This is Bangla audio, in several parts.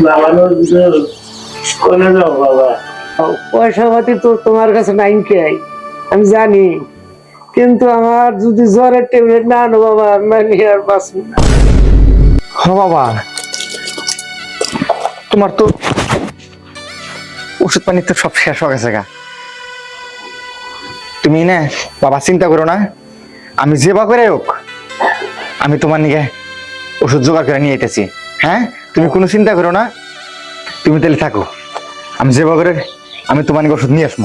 বাবা নজরুল যাও বাবা। পয়সা পাতি তো তোমার কাছে নাই খাই আমি জানি কিন্তু আমার যদি জ্বরের ট্যাবলেট না আনো বাবা আমি আর বাঁচবো না। হ বাবা। তোমার তো ওষুধ পানি তো সব শেষ হয়ে গেছে গা। তুমি না বাবা চিন্তা করো না। আমি যে বা করে হোক আমি তোমার নিকে ওষুধ জোগাড় করে নিয়ে এসেছি হ্যাঁ? তুমি কোনো চিন্তা করো না। তুমি তাহলে থাকো। আমি যে বা করে আমি তোমার ওষুধ নিয়ে আসব।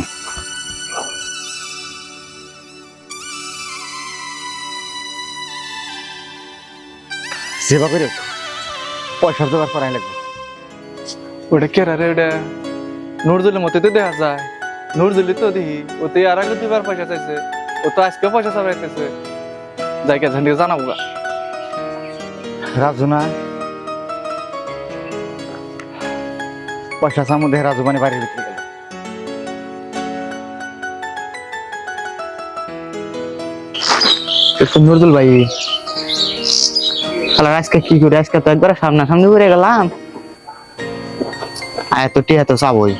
সেবা করে পয়সার জোগাড় করাই লাগবে। ওটা কে রে ওটা? নুরজুলের মতো তো দেখা যায়। নুরজুলি তো দেখি ওতে আর আগে দুবার পয়সা চাইছে। ও তো আজকে পয়সা চাইতেছে। যাইকে ঝান্ডি জানাব রাজু না পয়সা চামু দেহে রাজু মানে বাড়ির ভিতরে গেল নুরদুল ভাই তাহলে আজকে কি করে আজকে তো একবার সামনাসামনি করে গেলাম আর এত টিয়া তো চাবই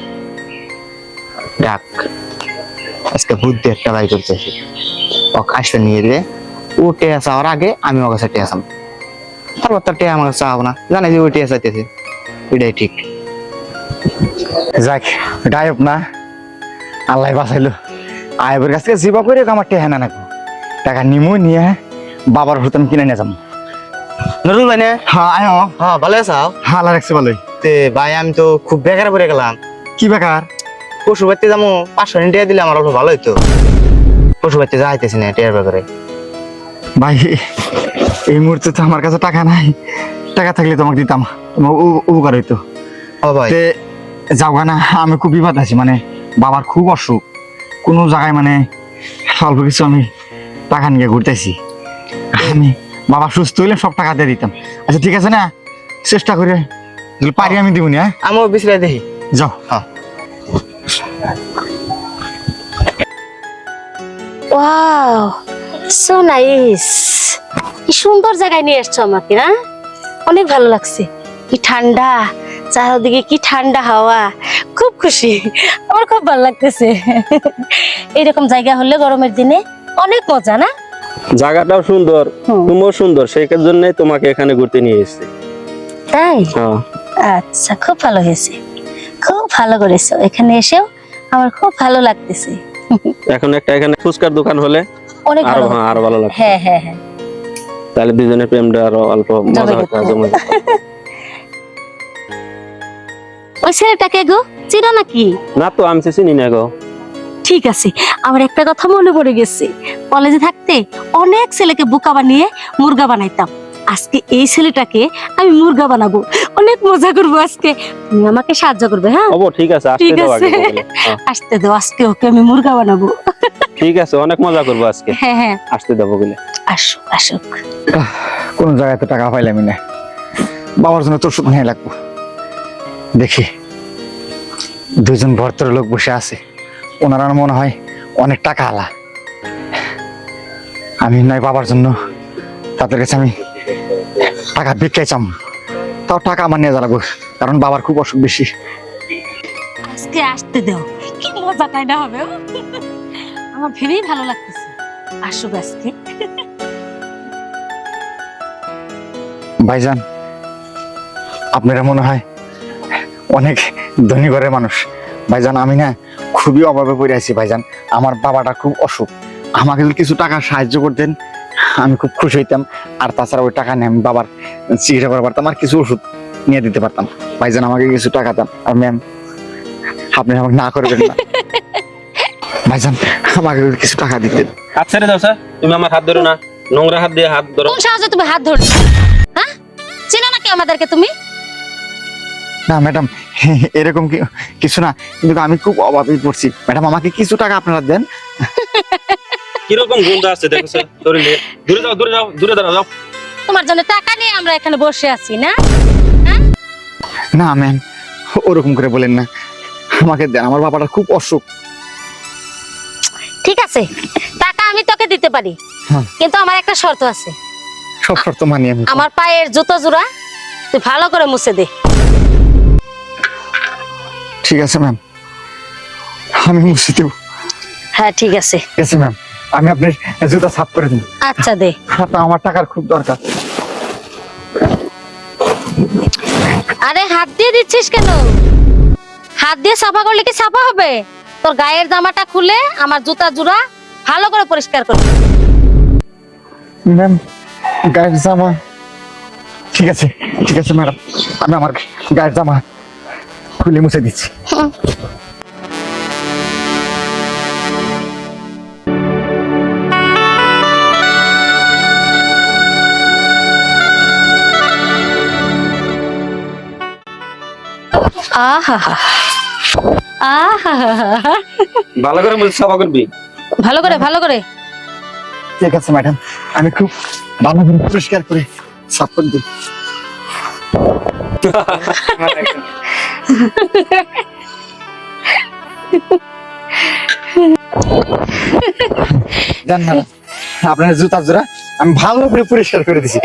ডাক আজকে বুদ্ধি একটা বাই করতেছি ও আসবে নিয়ে দিবে ও টিয়া চাওয়ার আগে আমি ওর কাছে টিয়া চাম তারপর তো টিয়া আমার কাছে চাবো না জানে যে ও টিয়া চাইতেছে এটাই ঠিক যাক গায়ব না। আল্লাহ বাঁচাইলো। আয়বের কাছ থেকে জিবা করে আমার টেহা না নাকো টাকা নিমু নিয়ে বাবার হতন কিনে নিয়ে যাব নুরুল ভাই না? হ্যাঁ আয়। হ্যাঁ ভালো আছো? হ্যাঁ আল্লাহ রাখছে ভালোই। তে ভাই আমি তো খুব বেকার পড়ে গেলাম। কি বেকার? পশু বাড়িতে যাব পাঁচশো টিয়া দিলে আমার অল্প ভালো হইতো। পশু বাড়িতে যাইতেছি না টিয়ার ব্যাপারে। ভাই এই মুহূর্তে তো আমার কাছে টাকা নাই। টাকা থাকলে তোমাকে দিতাম। তোমার উপকার হইতো। ও ভাই। তে যাও না আমি খুব বিপদ আছি মানে বাবার খুব অসুখ। কোনো জায়গায় মানে অল্প কিছু আমি টাকা নিয়ে ঘুরতেছি। আমি বাবা সুস্থ হইলে সব টাকা দিয়ে দিতাম। আচ্ছা ঠিক আছে না? চেষ্টা করে পারি আমি দিব না হ্যাঁ? আমিও বিছলাই দেখি। যাও। ওয়াও সো নাইস কি সুন্দর জায়গায় নিয়ে এসছো আমাকে না অনেক ভালো লাগছে। কি ঠান্ডা চারদিকে কি ঠান্ডা হাওয়া। খুব খুশি। আমার খুব ভালো লাগতেছে। এরকম জায়গা হলে গরমের দিনে অনেক মজা না? জায়গাটাও সুন্দর তুমিও সুন্দর সেই জন্য তোমাকে এখানে ঘুরতে নিয়ে এসেছি। তাই? হ্যাঁ। আচ্ছা খুব ভালো হয়েছে। খুব ভালো করেছ। এখানে এসেও আমার খুব ভালো লাগতেছে। এখন একটা এখানে ফুচকার দোকান হলে অনেক ভালো হ্যাঁ আরও ভালো লাগবে। হ্যাঁ হ্যাঁ হ্যাঁ। তাহলে দুজনের প্রেমটা আরও অল্প মজা হতো। ওই ছেলেটাকে গো চিনো নাকি? না তো আমি চিনি না গো। ঠিক আছে আমার একটা কথা মনে পড়ে গেছে। কলেজে থাকতে অনেক ছেলেকে বোকা বানিয়ে মুরগা বানাইতাম। আজকে এই ছেলেটাকে আমি মুরগা বানাবো। অনেক মজা করব আজকে। তুমি আমাকে সাহায্য করবে হ্যাঁ? হব ঠিক আছে আসতে ঠিক দাও আগে আছে। হ্যাঁ, আসতে দাও আজকে ওকে আমি মুরগা বানাবো। ঠিক আছে অনেক মজা করব আজকে। হ্যাঁ হ্যাঁ। আসতে দেবো বলে আসুক আসুক। কোন জায়গায় তো টাকা পাইলামই না। বাবার জন্য তো ওষুধ নিয়ে লাগবো। দেখি। দুজন ভর্তর লোক বসে আছে। ওনারা মনে হয় অনেক টাকা আলা। আমি নয় বাবার জন্য তাদের কাছে আমি টাকা ভিক্ষাই চাম। তাও টাকা আমার নিয়ে জ্বালাবো কারণ বাবার খুব অসুখ বেশি। আজকে আসতে দাও কি মজা তাই না হবে? আমার ভেবেই ভালো লাগতেছে। আসুক আজকে। ভাইজান আপনারা মনে হয় অনেক ধনী ঘরের মানুষ। ভাইজান আমি না খুবই অভাবে পড়ে আছি ভাইজান। আমার বাবাটা খুব অসুখ। আমাকে যদি কিছু টাকা সাহায্য করতেন আমি খুব খুশি হইতাম। আর তাছাড়া ওই টাকা নিয়ে আমি বাবার চিকিৎসা করা পারতাম আর কিছু ওষুধ নিয়ে দিতে পারতাম। ভাইজান আমাকে কিছু টাকা দেন। আর ম্যাম আপনি আমাকে না করবেন না। ভাইজান আমাকে যদি কিছু টাকা দিতেন। হাত ছেড়ে দাও স্যার। তুমি আমার হাত ধরো না। নোংরা হাত দিয়ে হাত ধরো। কোন সাহায্যে তুমি হাত ধরছো? হ্যাঁ? চেনো নাকি আমাদেরকে তুমি? না ম্যাডাম এরকম কি- কিছু না কিন্তু আমি খুব অভাবে পড়ছি। ম্যাডাম আমাকে কিছু টাকা আপনারা দেন। কীরকম গুন্ড আসছে দেখো স্যার দূরে যাও দূরে যাও দূরে দাঁড়াও যাও। তোমার জন্য টাকা নিয়ে আমরা এখানে বসে আছি না? না ম্যাম ওরকম করে বলেন না। আমাকে দেন আমার বাবাটা খুব অসুখ। ঠিক আছে টাকা আমি তোকে দিতে পারি হ্যাঁ। কিন্তু আমার একটা শর্ত আছে। সব শর্ত মানি আমি আমার পায়ের জুতো জোড়া তুই ভালো করে মুছে দে। ঠিক আছে ম্যাম আমি মুছে দেবো হ্যাঁ ঠিক আছে। ঠিক আছে ম্যাম আমি আপনার জুতা সাফ করে দিন আচ্ছা দে। হাতটা আমার টাকার খুব দরকার। আরে হাত দিয়ে দিচ্ছিস কেন? হাত দিয়ে সাফা করলে কি সাফা হবে? তোর গায়ের জামাটা খুলে আমার জুতা জুড়া ভালো করে পরিষ্কার কর। ম্যাম গায়ের জামা ঠিক আছে ঠিক আছে ম্যাডাম আমি আমার গায়ের জামা খুলে মুছে দিচ্ছি। আহা আহা ভালো করে বলছি সাফা করবি? ভালো করে ভালো করে। ঠিক আছে ম্যাডাম আমি খুব ভালো করে পরিষ্কার করে সাফ করে দিই। জান আপনার জুতা জোড়া আমি ভালো করে পরিষ্কার করে দিছি।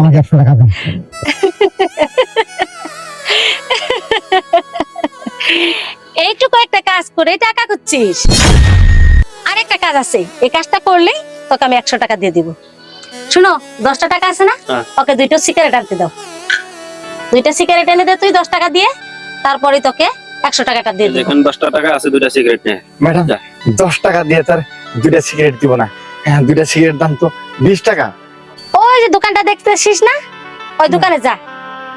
আমাকে একশো টাকা দেন। এইটুকু একটা কাজ করে টাকা করছিস আরেকটা কাজ আছে এই কাজটা করলে তোকে আমি একশো টাকা দিয়ে দিব। শুনো দশটা টাকা আছে না? হ্যাঁ। ওকে দুইটা সিগারেট আনতে দাও। দুইটা সিগারেট এনে দে তুই দশ টাকা দিয়ে। তারপরে তোকে একশো টাকাটা দিয়ে দিব। যেখানে দশটা টাকা আছে দুইটা সিগারেট নিয়ে। ম্যাডাম দশ টাকা দিয়ে তার দুইটা সিগারেট দিব না। হ্যাঁ দুইটা সিগারেট দাম তো বিশ টাকা। ওই যে দোকানটা দেখতেছিস না? ওই দোকানে যা।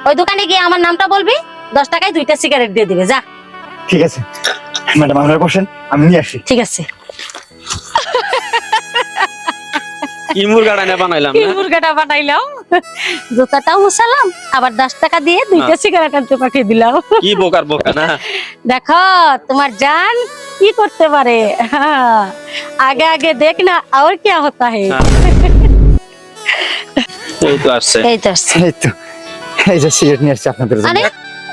ওই দোকানে গিয়ে আমার নামটা বলবি দশ টাকায় দুইটা সিগারেট দিয়ে দিবে যা। ঠিক আছে। ম্যাডাম আপনারা বসেন আমি নিয়ে আসি। ঠিক আছে। কি মুরগাটা নিয়ে বানাইলাম কি মুরগাটা বানাইলাম। জুতাটাও মুছালাম আবার দশ টাকা দিয়ে দুইটা সিগারেট আনতে পাঠিয়ে দিলাম। কি বোকার বোকা না? দেখো তোমার জান কি করতে পারে? হ্যাঁ, আগে আগে দেখ না আর কি হতা হে হ্যাঁ। এই তো আসছে। এই তো আসছে। এই তো এই যে সিগারেট নিয়ে আসছি আপনাদের জন্য। আরে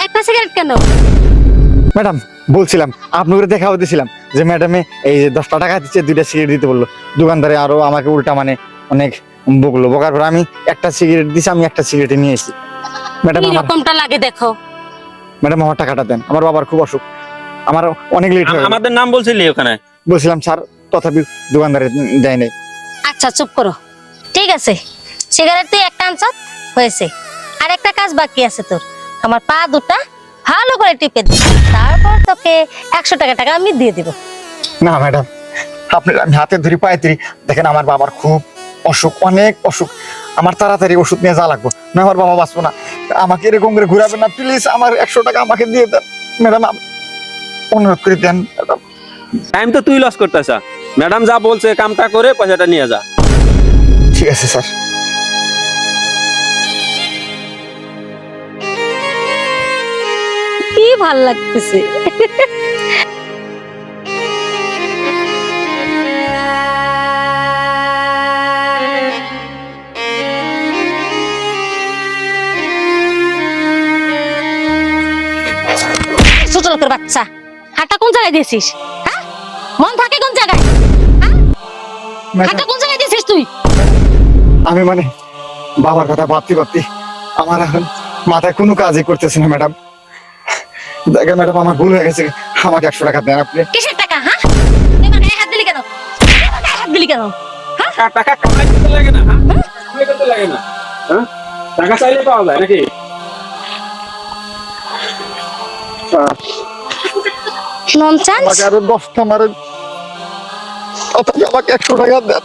একটা সিগারেট কেন? ম্যাডাম বলছিলাম দেখাও দিয়েছিলাম যে ম্যাডামে এই যে দশটা টাকা দিচ্ছে দুইটা সিগারেট দিতে বলল। দোকানদারে আরও আমাকে উল্টা মানে অনেক বকলো। বকার পর আমি একটা সিগারেট দিছি আমি একটা সিগারেট নিয়ে এসেছি। ম্যাডাম লাগে দেখো। ম্যাডাম আমার টাকাটা দেন। আমার বাবার খুব অসুখ। আমার অনেক লেট হয়ে আমাদের নাম বলছিলি ওখানে? বলছিলাম স্যার তথাপি দোকানদারে দেয় নাই। আচ্ছা চুপ করো। ঠিক আছে। সিগারেট তুই একটা আনছ হয়েছে। আর একটা কাজ বাকি আছে তোর। আমার পা দুটা ভালো করে টিপে দে তারপর তোকে একশো টাকা টাকা আমি দিয়ে দিব। না ম্যাডাম আপনি আমি হাতে ধরি পায়ে ধরি। দেখেন আমার বাবার খুব অসুখ অনেক অসুখ। আমার তাড়াতাড়ি ওষুধ নিয়ে যা লাগবো। না আমার বাবা বাঁচবো না। আমাকে এরকম করে ঘুরাবেন না প্লিজ আমার একশো টাকা আমাকে দিয়ে দেন। ম্যাডাম আম- অনুরোধ করে দেন ম্যাডাম। টাইম তো তুই লস করতেছ। ম্যাডাম যা বলছে কামটা করে পয়সাটা নিয়ে যা। ঠিক আছে স্যার। ভালো লাগতেছে। ছোট লোকের বাচ্চা হাতটা কোন জায়গায় দিয়েছিস? হ্যাঁ? মন থাকে কোন জায়গায়? হ্যাঁ? কোন জায়গায় দিয়েছিস তুই? আমি মানে বাবার কথা ভাবতে ভাবতে আমার এখন মাথায় কোনো কাজই করতেছে না ম্যাডাম। দেখেন ম্যাডাম আমার ভুল হয়ে গেছে। আমাকে একশো টাকা দেন আপনি। কিসের টাকা হ্যাঁ? তুই হাত দিলি কেন? হাত দিলি কেন? টাকা টাকা কামাই করতে লাগে না হ্যাঁ? করতে লাগে না হ্যাঁ? টাকা চাইলে পাওয়া যায় নাকি? ননচান্স আমাকে আরও দশটা মারেন অথচ আমাকে একশো টাকা দেন।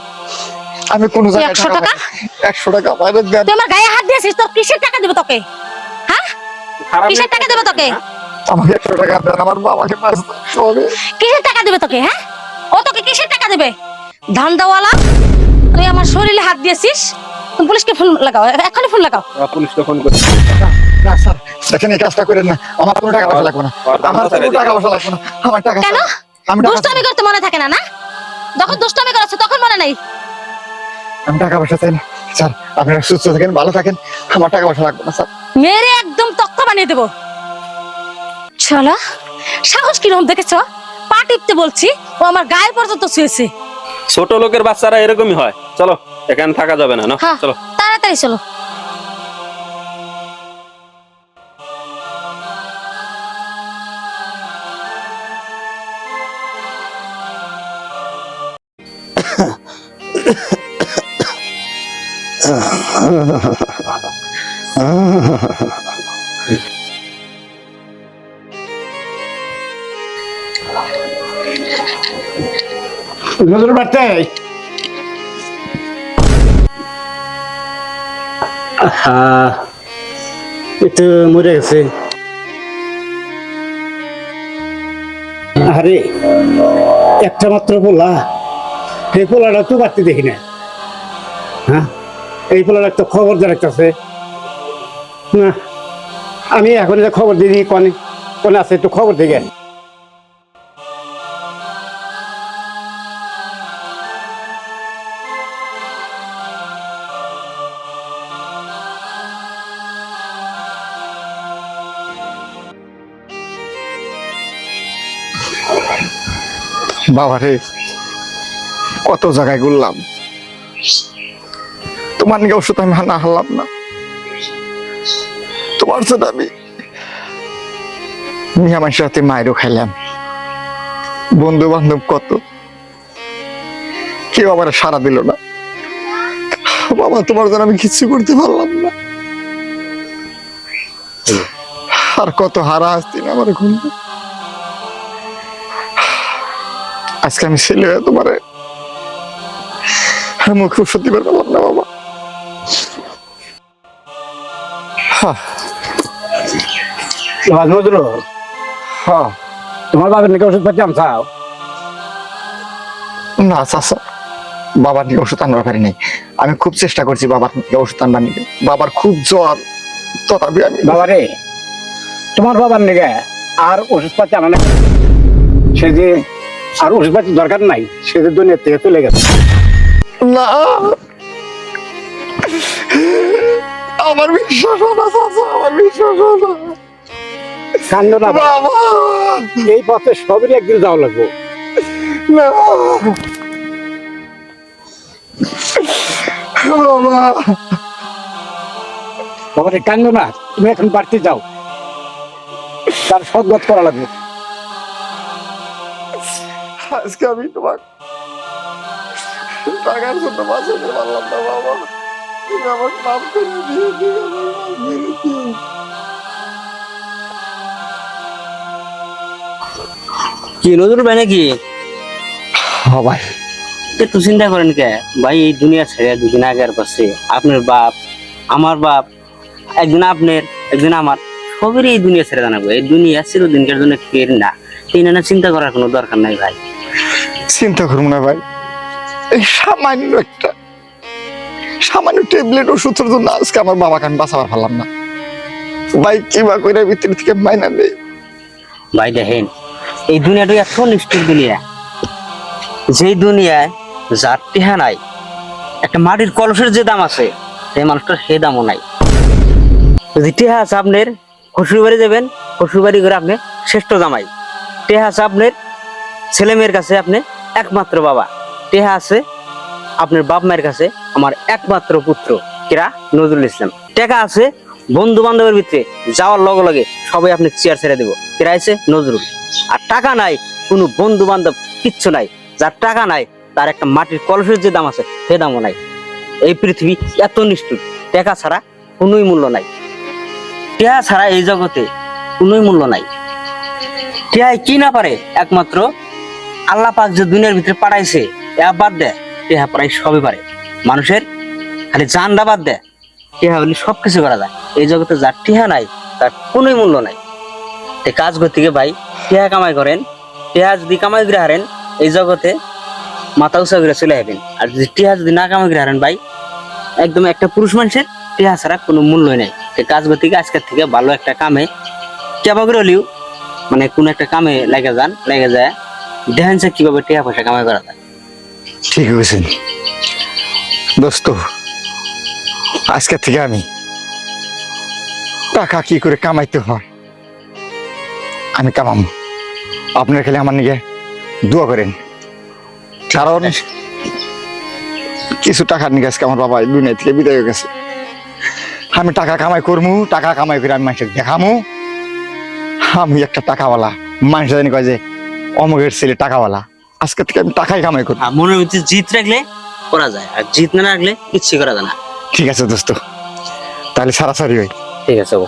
আমি কোনো জায়গায় 100 টাকা টাকা? একশো টাকা বাইরে দেন। তুই আমার গায়ে হাত দিয়েছিস তোর কিসের টাকা দেবে তোকে? হ্যাঁ? কিসের টাকা দেবে তোকে? আমাকে একশো টাকা দেন আমার বাবাকে বাঁচতে হবে কিসের টাকা দেবে তোকে হ্যাঁ? ও তোকে কিসের টাকা দেবে? ধান্দাওয়ালা তুই আমার শরীরে হাত দিয়েছিস? তুমি পুলিশকে ফোন লাগাও এখনই ফোন লাগাও। পুলিশকে ফোন করে। না স্যার দেখেন এই কাজটা করেন না আমার কোনো টাকা পয়সা লাগবে না। আমার কোনো টাকা পয়সা লাগবে না আমার টাকা কেন? আমি টাকা দুষ্টামি করতে মনে থাকে না না? যখন দুষ্টামি করেছে তখন মনে নেই? আমি টাকা পয়সা চাই না। স্যার আপনারা সুস্থ থাকেন ভালো থাকেন আমার টাকা পয়সা লাগবে না স্যার। মেরে একদম তক্তা বানিয়ে দেবো। শালা সাহস কিরম দেখেছ? পা টিপতে বলছি ও আমার গায়ে পর্যন্ত শুয়েছে। ছোট লোকের বাচ্চারা এরকমই হয়। চলো এখানে থাকা যাবে না হ্যাঁ, চলো। তাড়াতাড়ি চলো। নজর বাড়তে। একটু মরে গেছে। আরে একটা মাত্র পোলা। এই পোলাটা তো বাড়তে দেখি না হ্যাঁ? এই পোলার একটা খবর দেখাচ্ছে না আমি এখন যে খবর দিয়ে দিই কনে কোনে আছে একটু খবর দিকে বাবারে কত জায়গায় ঘুরলাম। তোমার নিয়ে ওষুধ আমি না হারলাম না। তোমার সাথে আমি মিয়া মানুষের হাতে মায়েরও খাইলাম। বন্ধু বান্ধব কত। কেউ আমার সারা দিল না। বাবা তোমার জন্য আমি কিছু করতে পারলাম না। আর কত হারা আসতি না আমার ঘুম। আজকে আমি ছেলে হয়ে তোমারে। মুখ সত্যি পারলাম না বাবা। হ্যাঁ তোমার বাবার নাকি ওষুধ পাচ্ছি আমি না চাচা। বাবার নিয়ে ওষুধ আনবার পারি নাই। আমি খুব চেষ্টা করছি বাবার ওষুধ আনবার নিয়ে। বাবার খুব জ্বর। তথাপি আমি বাবা রে তোমার বাবার নাকি আর ওষুধ পাচ্ছি আমার নাকি সে যে আর ওষুধ পাতি দরকার নাই সে যে দুনিয়া থেকে চলে গেছে। না। আমার বিশ্বাস না চাচা আমার বিশ্বাস না। কান্দ না বাবা। এই পথে সবেরই একদিন যাওয়া লাগবো। না। বাবা। বাবা রে কান্দ না তুমি এখন বাড়তে যাও। তার সদগত করা লাগবে। আজকে আমি তোমার টাকার জন্য বাঁচাতে পারলাম না বাবা। তুমি আমার নাম করে দিয়ে দিয়ে আমার মাফ দিও। কি নজরুল ভাই নাকি? হ্যাঁ ভাই। একটু চিন্তা করেন কে? ভাই এই দুনিয়া ছেড়ে দুদিন আগে আর আপনার বাপ আমার বাপ একদিন আপনার একদিন আমার সবেরই এই দুনিয়া ছেড়ে জানাব এই দুনিয়া চিরদিনকার জন্য ফের না। এই না চিন্তা করার কোনো দরকার নাই ভাই। চিন্তা করব না ভাই। এই সামান্য একটা, সামান্য ট্যাবলেট ওষুধের জন্য আজকে আমার বাবাকে আমি বাঁচাবার পারলাম না। ভাই কিবা কইরা ভিতর থেকে মাইনা নেই ভাই দেখেন, এই দুনিয়াটা এত নিষ্ঠুর দুনিয়া। যেই দুনিয়ায় যার টেহা নাই, একটা মাটির কলসের যে দাম আছে, সেই মানুষটার সে দামও নাই। যদি টেহা আছে আপনার, শ্বশুর বাড়ি যাবেন, শ্বশুর বাড়ি করে আপনি শ্রেষ্ঠ জামাই। টেহা আছে আপনার, ছেলে মেয়ের কাছে আপনি একমাত্র বাবা। টেহা আছে আপনার বাপ মায়ের কাছে, আমার একমাত্র পুত্র, কেরা? নজরুল ইসলাম। টেকা আছে বন্ধু বান্ধবের ভিতরে, যাওয়ার লগে লগে সবাই আপনি চেয়ার ছেড়ে দেবো। কেরা আছে? নজরুল। আর টাকা নাই, কোনো বন্ধু বান্ধব কিচ্ছু নাই। যার টাকা নাই, তার একটা মাটির কলসের যে দাম আছে, সে দামও নাই। এই পৃথিবী এত নিষ্ঠুর টাকা ছাড়া কোনোই মূল্য নাই। টেহা ছাড়া এই জগতে কোনোই মূল্য নাই। টেহাই কি না পারে, একমাত্র আল্লাহ পাক যে দুনিয়ার ভিতরে পাঠাইছে, এ বাদ দেয় টেহা প্রায় সবই পারে। মানুষের খালি জানটা বাদ দেয় টেহা বলি সব কিছু করা যায়। এই জগতে যার টেহা নাই, তার কোনোই মূল্য নাই। তে কাজ করতে গিয়ে ভাই, টেহা কামাই করেন, টেহা যদি কামাই করে হারেন, এই জগতে মাথা উঁচা করে চলে যাবেন আর যদি টেহা যদি না কামাই করে হারেন ভাই, একদম একটা পুরুষ মানুষের টেহা ছাড়া কোনো মূল্য নেই। তে কাজ করতে গিয়ে আজকের থেকে ভালো একটা কামে, কেবা করে হলেও মানে কোনো একটা কামে লেগে যান, লেগে যায়। দেখেন যে কীভাবে টেহা পয়সা কামাই করা যায়। ঠিক হয়েছেন দোস্ত আজকে থেকে আমি টাকা কি করে কামাইতে হয় আমি কামাবো আপনার খেলে আমার নিকে দোয়া করেন। কারণ কিছু টাকার নিকে আজকে আমার বাবা দুনিয়া থেকে বিদায় হয়ে গেছে। আমি টাকা কামাই করমু টাকা কামাই করে আমি মানুষের দেখামু। আমি একটা টাকাওয়ালা মানুষ জানি কয় যে অমুকের ছেলে টাকাওয়ালা। আজকে থেকে আমি টাকাই কামাই করি মনে মনের ভিতরে জিত রাখলে করা যায় আর জিত না রাখলে কিচ্ছু করা যায় না। ঠিক আছে দোস্ত। তাহলে সারাসারি হয় ঠিক আছে বাবু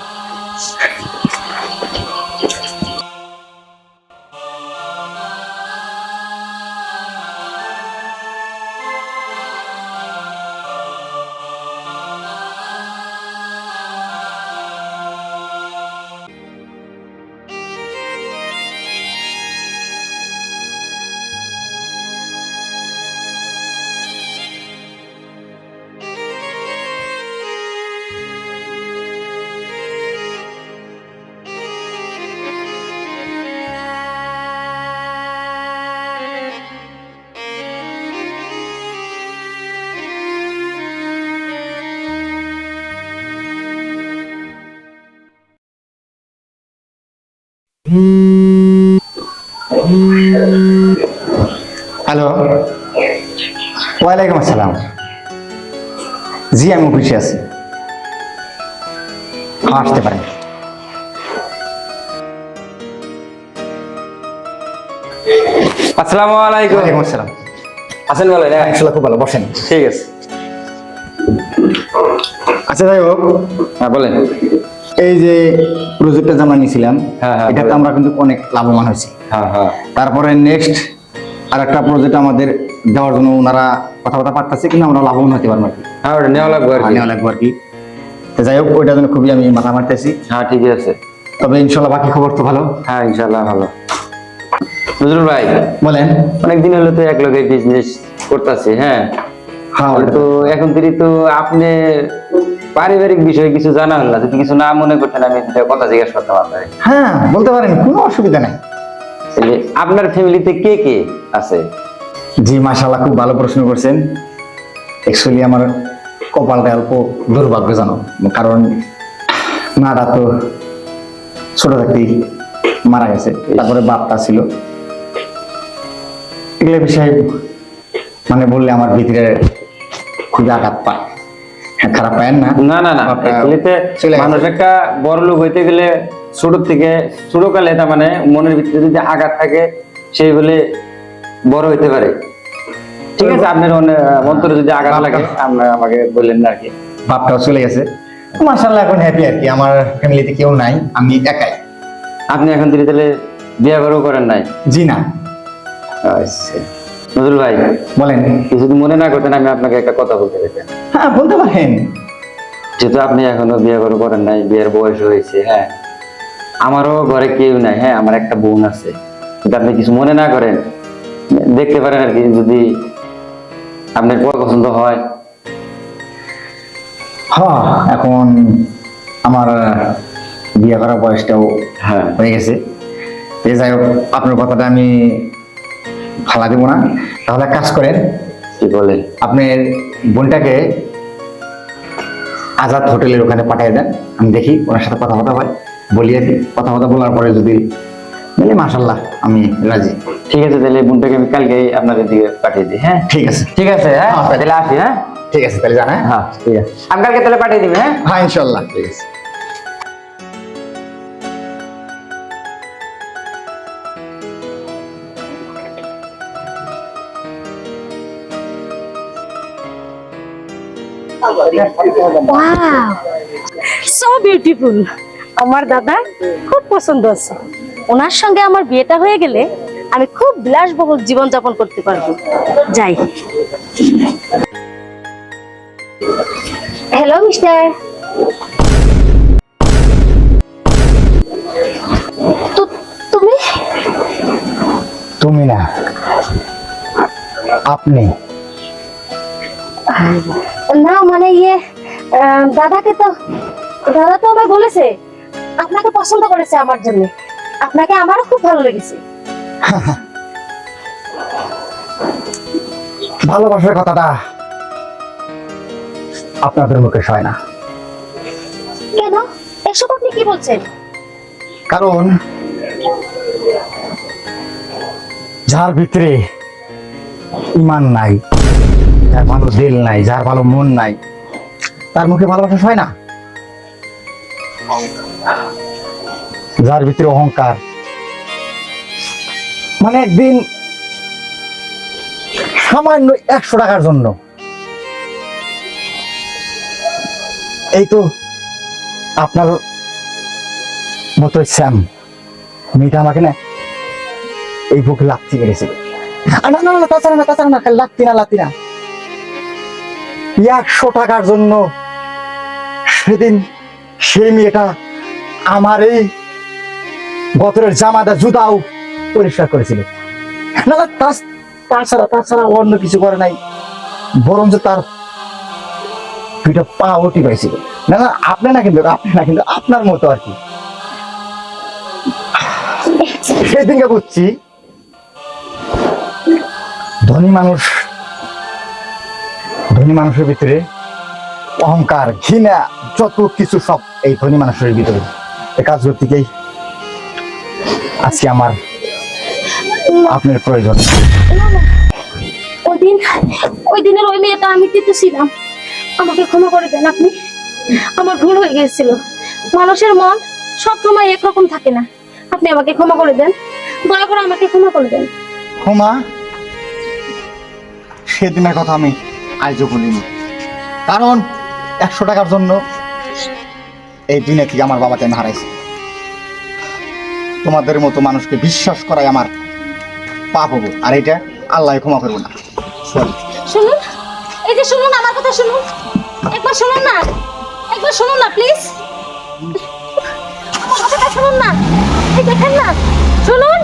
হ্যালো। ওয়ালাইকুম আসসালাম। জি আমি অফিসে আছি। আসতে পারেন। আসসালামু আলাইকুম। ওয়ালাইকুম আসসালাম। আছেন বলেন হ্যাঁ। ইনশাল্লাহ খুব ভালো বসেন। ঠিক আছে। আচ্ছা যাই হোক। হ্যাঁ বলেন। এই যে প্রজেক্টটা যে আমরা নিয়েছিলাম হ্যাঁ, হ্যাঁ, এটাতে আমরা কিন্তু অনেক লাভবান হয়েছি। হ্যাঁ হ্যাঁ। তারপরে নেক্সট আর একটা প্রজেক্ট আমাদের দেওয়ার জন্য ওনারা কথাবার্তা পারতেছে কিন্তু আমরা লাভবান হতে পারব আর কি। হ্যাঁ ওটা নেওয়া লাগবে আর কি। নেওয়া লাগবে আর কি। যাই হোক ওইটার জন্য খুবই আমি মাথা মারতেছি। হ্যাঁ ঠিকই আছে। তবে ইনশাল্লাহ বাকি খবর তো ভালো। হ্যাঁ ইনশাল্লাহ ভালো। নজরুল ভাই বলেন। অনেকদিন হলো তো এক লগে বিজনেস করতেছি হ্যাঁ। হ্যাঁ তো এখন তিনি তো আপনি পারিবারিক বিষয়ে কিছু জানা হল না যদি কিছু না মনে করতেন আমি দুটা কথা জিজ্ঞেস করতাম আপনাকে। হ্যাঁ বলতে পারেন কোনো অসুবিধা নেই। আপনার ফ্যামিলিতে কে কে আছে? জি মাশাল্লাহ খুব ভালো প্রশ্ন করছেন। অ্যাকচুয়ালি আমার কপালটা অল্প দুর্ভাগ্যজনক কারণ মাটা তো ছোট থাকতেই মারা গেছে তারপরে বাপটা ছিল। এগুলো বিষয়ে মানে বললে আমার ভিতরে খুবই আঘাত পায়। খারাপ পায়েন না। না না না এগুলিতে মানুষ একটা বড় লোক হইতে গেলে ছোট থেকে ছোটকালে তার মানে মনের ভিতরে যদি আঘাত থাকে সেই বলে বড় হইতে পারে। ঠিক আছে আপনার অন্তরে যদি আঘাত লাগে আপনার আমাকে বললেন না আর কি। বাপটাও চলে গেছে। মাশাল্লাহ এখন হ্যাপি আর কি। আমার ফ্যামিলিতে কেউ নাই আমি একাই। আপনি এখন তিনি তাহলে বিয়ে করেন নাই? জি না। আচ্ছা। নজরুল ভাই বলেন। কিছু যদি মনে না করতেন আমি আপনাকে একটা কথা বলতে চাইতাম। হ্যাঁ বলতে পারেন। যেহেতু আপনি এখনও বিয়ে করে করেন নাই বিয়ের বয়স হয়েছে হ্যাঁ। আমারও ঘরে কেউ নাই হ্যাঁ আমার একটা বোন আছে। যদি আপনি কিছু মনে না করেন দেখতে পারেন আর কি যদি আপনার পছন্দ হয়। হ্যাঁ এখন আমার বিয়ে করার বয়সটাও হ্যাঁ। হয়ে গেছে। যাই হোক আপনার কথাটা আমি ফালা দেবো না। তাহলে কাজ করেন কি বলেন আপনার বোনটাকে আজাদ হোটেলের ওখানে পাঠিয়ে দেন। আমি দেখি ওনার সাথে কথা কথা হয়। বলি আর কি কথা কথা বলার পরে যদি বলি মাসাল্লাহ আমি রাজি। ঠিক আছে তাহলে বোনটাকে আমি কালকে আপনাদের দিকে পাঠিয়ে দিই হ্যাঁ? ঠিক আছে। ঠিক আছে হ্যাঁ? হ্যাঁ, তাহলে আসি হ্যাঁ? ঠিক আছে তাহলে জানা হ্যাঁ? ঠিক আছে। আমি কালকে তাহলে পাঠিয়ে দিবি হ্যাঁ? হ্যাঁ ইনশাল্লাহ ঠিক আছে। সো বিউটিফুল আমার দাদা খুব পছন্দ আছে। ওনার সঙ্গে আমার বিয়েটা হয়ে গেলে আমি খুব বিলাসবহুল জীবন যাপন করতে পারব। যাই। হ্যালো মিস্টার তুমি? তুমি না। আপনি। না মানে ইয়ে দাদাকে তো দাদা তো আমায় বলেছে আপনাকে পছন্দ করেছে আমার জন্য। আপনাকে আমারও খুব ভালো লেগেছে। ভালোবাসার কথাটা আপনাদের মুখে হয় না। কেন? এসব আপনি কি বলছেন? কারণ যার ভিতরে ইমান নাই। যার ভালো দিল নাই, যার ভালো মন নাই, তার মুখে ভালোবাসা হয় না? যার ভিতরে অহংকার। মানে একদিন সামান্য একশো টাকার জন্য। এই তো আপনার মতো শ্যাম। মেয়েটা আমাকে না এই বুকে লাগতে মেরেছিল। না না না, তাছাড়া না তাছাড়া না লাত্তি না লাত্তি না। একশো টাকার জন্য সেদিন সেই মেয়েটা আমার এই বছরের জামাটা জুতাও পরিষ্কার করেছিল। না তাছাড়া তাছাড়া অন্য কিছু করে নাই। বরঞ্চ তার দুইটা পা পাইছিল না না, আপনি না কিন্তু, আপনি না কিন্তু আপনার মতো আর কি। সেদিনকে বুঝছি ধনী মানুষ ধনী মানুষের ভিতরে অহংকার ঘৃণা যত কিছু সব এই ধনী মানুষের ভিতরে। কাজ করতে আজকে আমার আপনার প্রয়োজন। ওই দিন ওই দিনের ওই মেয়েটা আমি কিন্তু ছিলাম আমাকে ক্ষমা করে দেন আপনি। আমার ভুল হয়ে গিয়েছিল। মানুষের মন সব সময় একরকম থাকে না। আপনি আমাকে ক্ষমা করে দেন। দয়া করে আমাকে ক্ষমা করে দেন। ক্ষমা? সেদিনের কথা আমি আজও ভুলিনি কারণ একশো টাকার জন্য এই দিনে কি আমার বাবাকে আমি হারাইছি? তোমাদের মতো মানুষকে বিশ্বাস করাই আমার পাপ হব। আর এটা আল্লাহ ক্ষমা করব না। সরি শুনুন, এই যে শুনুন আমার কথা শুনুন। একবার শুনুন না, একবার শুনুন না প্লিজ আমার শুনুন না, এই দেখেন না। শুনুন,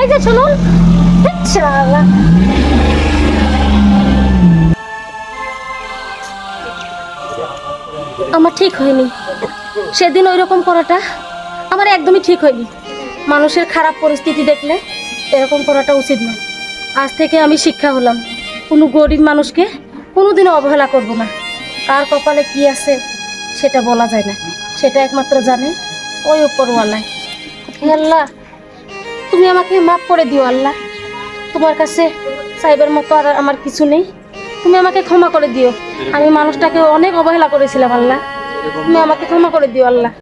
এই যে শুনুন। আচ্ছা আমার ঠিক হয়নি। সেদিন ওই রকম করাটা আমার একদমই ঠিক হয়নি। মানুষের খারাপ পরিস্থিতি দেখলে এরকম করাটা উচিত নয়। আজ থেকে আমি শিক্ষা হলাম। কোনো গরিব মানুষকে কোনোদিনও অবহেলা করব না। কার কপালে কি আছে সেটা বলা যায় না। সেটা একমাত্র জানে ওই উপরওয়ালায় আল্লাহ, তুমি আমাকে মাফ করে দিও আল্লাহ। তোমার কাছে সাইবার মতো আর আমার কিছু নেই। তুমি আমাকে ক্ষমা করে দিও। আমি মানুষটাকে অনেক অবহেলা করেছিলাম, আল্লাহ। তুমি আমাকে ক্ষমা করে দিও, আল্লাহ।